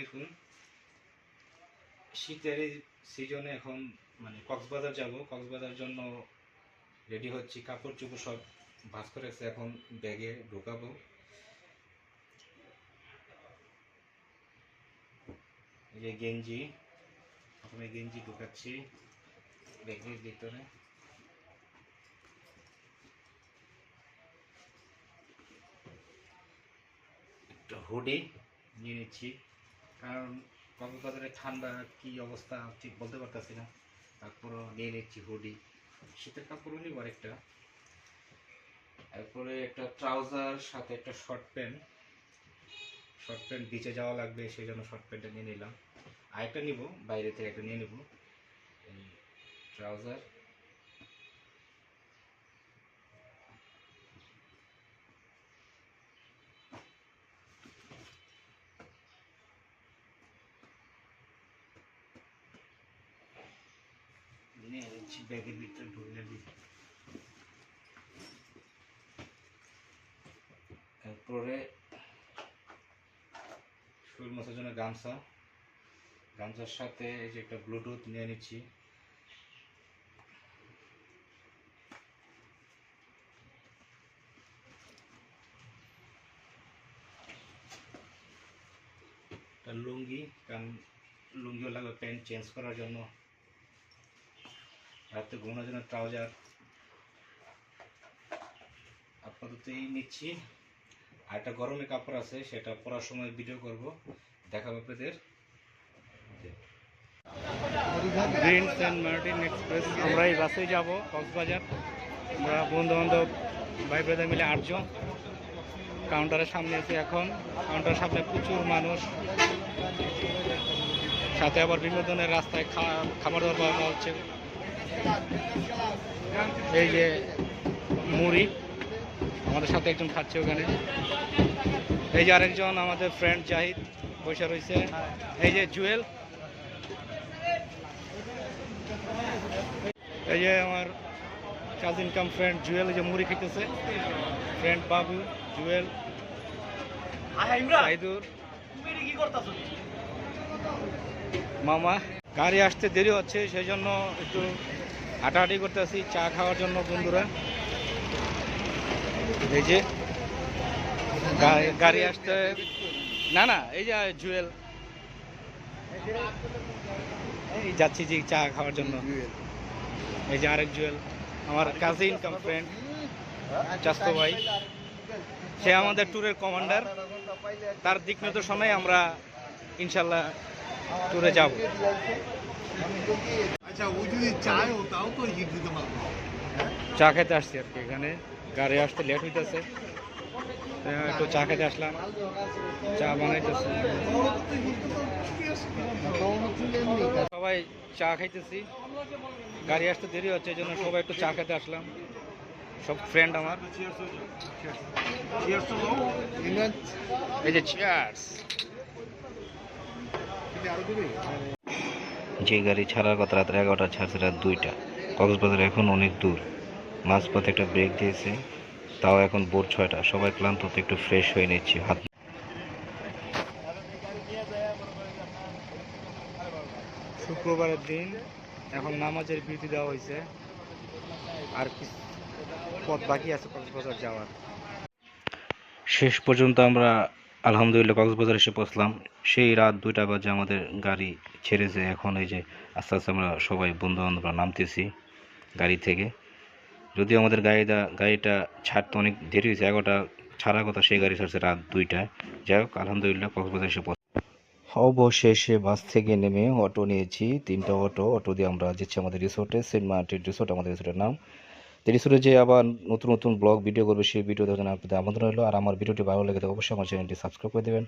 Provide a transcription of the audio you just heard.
আলাইকুম শীতের সিজনে এখন মানে কক্সবাজার যাব। কক্সবাজার জন্য রেডি হচ্ছি। কাপড় চোপড় সব ভাজ করে এখন ব্যাগে ঢোকাবো। এই যে গেঞ্জি। প্রথমে গেঞ্জি ঢুকাচ্ছি। ব্যাগের ভিতরে। একটা হুডি নিয়ে নিচ্ছি। কারণ কক্সবাজারে ঠান্ডা কি অবস্থা ঠিক বলতে পারতেছি না। তারপরও নিয়ে নিচ্ছি হুডি শীতের কাপড়ও নিব আরেকটা। তারপরে একটা ট্রাউজার, সাথে একটা শর্ট প্যান্ট। শর্ট প্যান্ট বিচে যাওয়া লাগবে, সেই জন্য শর্ট প্যান্টটা নিয়ে নিলাম। আরেকটা নিব, বাইরে থেকে একটা নিয়ে নেব। ট্রাউজার। নিচ্ছি ব্যাগের ভিতরে ঢুকলে তারপরে শরীর মোছার জন্য গামছা গামছার সাথে এই যে একটা ব্লুটুথ নিয়ে নিচ্ছি। লুঙ্গি, কারণ লুঙ্গিও লাগবে প্যান্ট চেঞ্জ করার জন্য রাতে ঘুমানোর জন্য ট্রাউজার আপাতত এই নিচ্ছি। আর একটা গরমের কাপড় আছে, সেটা পরার সময় ভিডিও করব, দেখাবো আপনাদের। Green Saint Martin express. আমরা এই বাসে যাব, কক্সবাজার। আমরা বন্ধু বান্ধব ভাই ব্রাদার মিলে আটজন। কাউন্টারের সামনে আছি এখন। কাউন্টারের সামনে প্রচুর মানুষ। সাথে আবার বিভিন্ন ধরনের রাস্তায় খাবার দাবার হচ্ছে। এই যে মুড়ি আমাদের সাথে একজন খাচ্ছে ওখানে। এই যে আরেকজন আমাদের ফ্রেন্ড জাহিদ বসে রয়েছে। এই যে জুয়েল। এই যে আমার কাজিন কাম ফ্রেন্ড জুয়েল এই যে মুড়ি খেতেছে। ফ্রেন্ড বাবু জুয়েল। মামা গাড়ি আসতে দেরি হচ্ছে সেই জন্য একটু হাঁটাহাঁটি করতেছি চা খাওয়ার জন্য বন্ধুরা। এই যে গাড়ি আসতে, না না, এই যে জুয়েল এই যাচ্ছি যে চা খাওয়ার জন্য। এই যে আরেক জুয়েল আমার কাজিন কাম ফ্রেন্ড চাস্তো ভাই। সে আমাদের ট্যুরের কমান্ডার তার দিক নির্দেশনায় আমরা ইনশাল্লাহ ট্যুরে যাব। আচ্ছা ও যদি চায় তাও তো হিট দিতে পারব। চা খেতে আসছি আর কি এখানে। গাড়ি আসতে লেট হইতেছে। একটু চা খেতে আসলাম। চা বানাইতেছে। সবাই চা খাইতেছি। গাড়ি আসতে দেরি হচ্ছে এই জন্য সবাই একটু চা খেতে আসলাম। সব ফ্রেন্ড আমার। এই যে চেয়ার্স যে গাড়ি ছাড়ার কথা রাত্রে এগারোটা ছাড়ছে রাত দুইটা। কক্সবাজার এখন অনেক দূর। মাঝপথে একটা ব্রেক দিয়েছে তাও এখন ভোর ছয়টা। সবাই ক্লান্ত তো একটু ফ্রেশ হয়ে নিচ্ছি হাত শুক্রবারের দিন এখন নামাজের বিরতি দেওয়া হয়েছে। আর কিছু পথ বাকি আছে কক্সবাজার যাওয়ার। শেষ পর্যন্ত আমরা আলহামদুলিল্লাহ কক্সবাজার এসে পৌঁছলাম। সেই রাত দুইটা বাজে আমাদের গাড়ি ছেড়েছে এখন এই যে আস্তে আস্তে আমরা সবাই বন্ধু বান্ধবরা নামতেছি গাড়ি থেকে। যদিও আমাদের গাড়িটা গাড়িটা ছাড়তে অনেক দেরি হয়েছে, এগারোটা ছাড়ার কথা সেই গাড়ি ছাড়ছে রাত দুইটায়। যাই হোক, আলহামদুলিল্লাহ কক্সবাজার এসে অবশেষে বাস থেকে নেমে অটো নিয়েছি, তিনটা অটো। অটো দিয়ে আমরা যাচ্ছি আমাদের রিসোর্টে, সেন্ট মার্টিন রিসোর্ট, আমাদের রিসোর্টের নাম। তো রিসোর্টে যে আবার নতুন নতুন ব্লগ ভিডিও করবে, সেই ভিডিও দেখার জন্য আপনাদের আমন্ত্রণ হলো আর আমার ভিডিওটি ভালো লেগে অবশ্যই আমার চ্যানেলটি সাবস্ক্রাইব করে দেবেন।